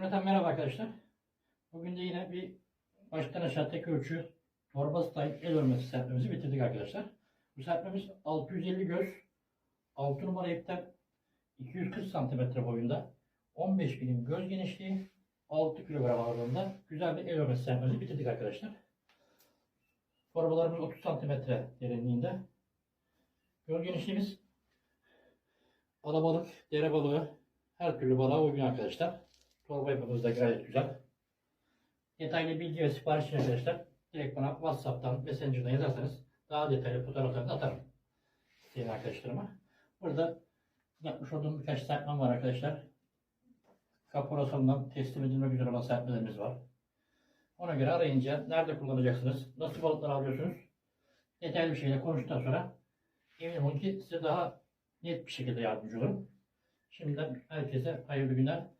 Cümleten merhaba arkadaşlar. Bugün de yine bir baştan aşağı tek ölçü torba style el örmesi serpmemizi bitirdik arkadaşlar. Bu serpmemiz 650 göz, 6 numara ipten 240 santimetre boyunda, 15 milim göz genişliği, 6 kilogram ağırlığında güzel bir el örmesi serpmemizi bitirdik arkadaşlar. Torbalarımız 30 santimetre derinliğinde. Göz genişliğimiz alabalık, dere balığı, her türlü balığa uygun arkadaşlar. Torba yapımız da gayet güzel. Detaylı bilgi ve sipariş arkadaşlar direkt bana WhatsApp'tan, Messenger'dan yazarsanız daha detaylı fotoğraflarını atarım. İsteyen arkadaşlarıma. Burada yapmış olduğum birkaç serpmem var arkadaşlar. Kaporasından teslim edilmek üzere olan serpmelerimiz var. Ona göre arayınca nerede kullanacaksınız, nasıl balıklar alıyorsunuz detaylı bir şekilde konuştuktan sonra eminim olun ki size daha net bir şekilde yardımcı olurum. Şimdiden herkese hayırlı günler,